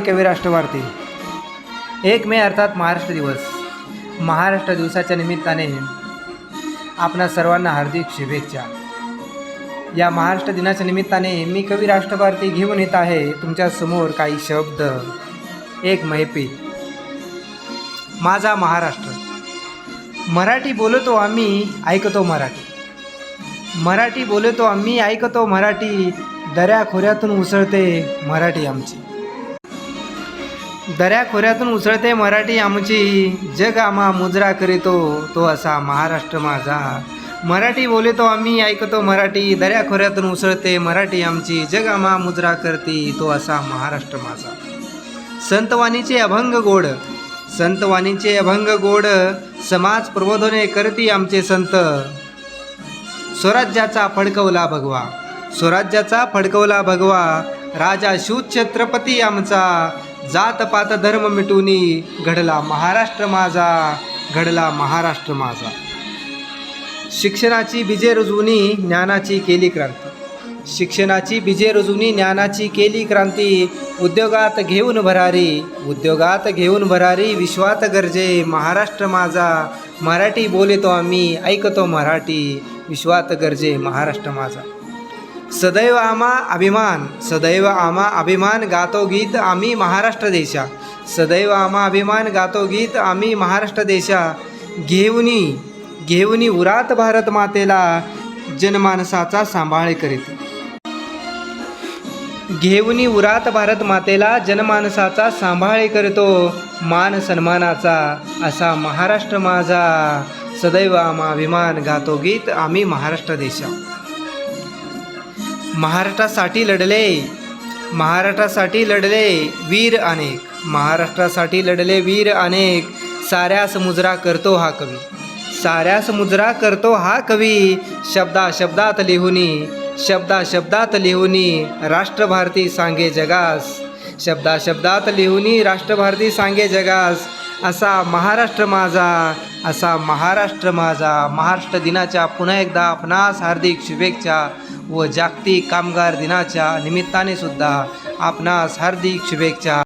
कवी राष्ट्रवार्ते एक मे अर्थात महाराष्ट्र दिवस. महाराष्ट्र दिवसाच्या निमित्ताने आपणा सर्वांना हार्दिक शुभेच्छा. या महाराष्ट्र दिनाच्या निमित्ताने मी कवी राष्ट्रभारती घेऊन येत आहे तुमच्यासमोर काही शब्द. एक मैफिल. माझा महाराष्ट्र. मराठी बोलतो आम्ही ऐकतो मराठी. मराठी बोलतो आम्ही ऐकतो मराठी. दऱ्या खोऱ्यातून उसळते मराठी आमची. दऱ्याखोऱ्यातून उसळते मराठी आमची. जग आम्हा मुजरा करीतो तो असा महाराष्ट्र माझा. मराठी बोलतो आम्ही ऐकतो मराठी. दऱ्याखोऱ्यातून उसळते मराठी आमची. जग आमा मुजरा करते तो असा महाराष्ट्र माझा. संतवाणीचे अभंग गोड. संतवाणीचे अभंग गोड. समाज प्रबोधने करती आमचे संत. स्वराज्याचा फडकवला भगवा. स्वराज्याचा फडकवला भगवा. राजा छत्रपती आमचा. जात पात धर्म मिटूनी घडला महाराष्ट्र माझा घडला महाराष्ट्र माझा. शिक्षणाची बीजे रुजवूनी ज्ञानाची केली क्रांती. शिक्षणाची बीजे रुजवूनी ज्ञानाची केली क्रांती. उद्योगात घेऊन भरारी उद्योगात घेऊन भरारी विश्वात गरजे महाराष्ट्र माझा. मराठी बोलतो आम्ही ऐकतो मराठी. विश्वात गरजे महाराष्ट्र माझा. सदैव आमा अभिमान सदैव आमा अभिमान गातो गीत आम्ही महाराष्ट्र देशा। सदैव आमा अभिमान गातो गीत आम्ही महाराष्ट्र देशा। घेऊनी घेऊनी उरात भारत मातेला जनमानसाचा सांभाळ करीत। घेऊनी उरात भारत मातेला जनमानसाचा सांभाळ करतो मान सन्मानाचा असा महाराष्ट्र माझा। सदैव आमा अभिमान गातो गीत आम्ही महाराष्ट्र देशा। महाराष्ट्रासाठी लढले. महाराष्ट्रासाठी लढले वीर अनेक. महाराष्ट्रासाठी लढले वीर अनेक. साऱ्यास मुजरा करतो हा कवी. साऱ्यास मुजरा करतो हा कवी. शब्दा शब्दात लिहुनी शब्दा शब्दात लिहुनी राष्ट्रभारती सांगे जगास. शब्दा शब्दात लिहुनी राष्ट्रभारती सांगे जगास. असा महाराष्ट्र माझा असा महाराष्ट्र माझा. महाराष्ट्र दिनाच्या पुन्हा एकदा आपणास हार्दिक शुभेच्छा. व जागतिक कामगार दिनाच्या निमित्ताने सुद्धा आपणास हार्दिक शुभेच्छा.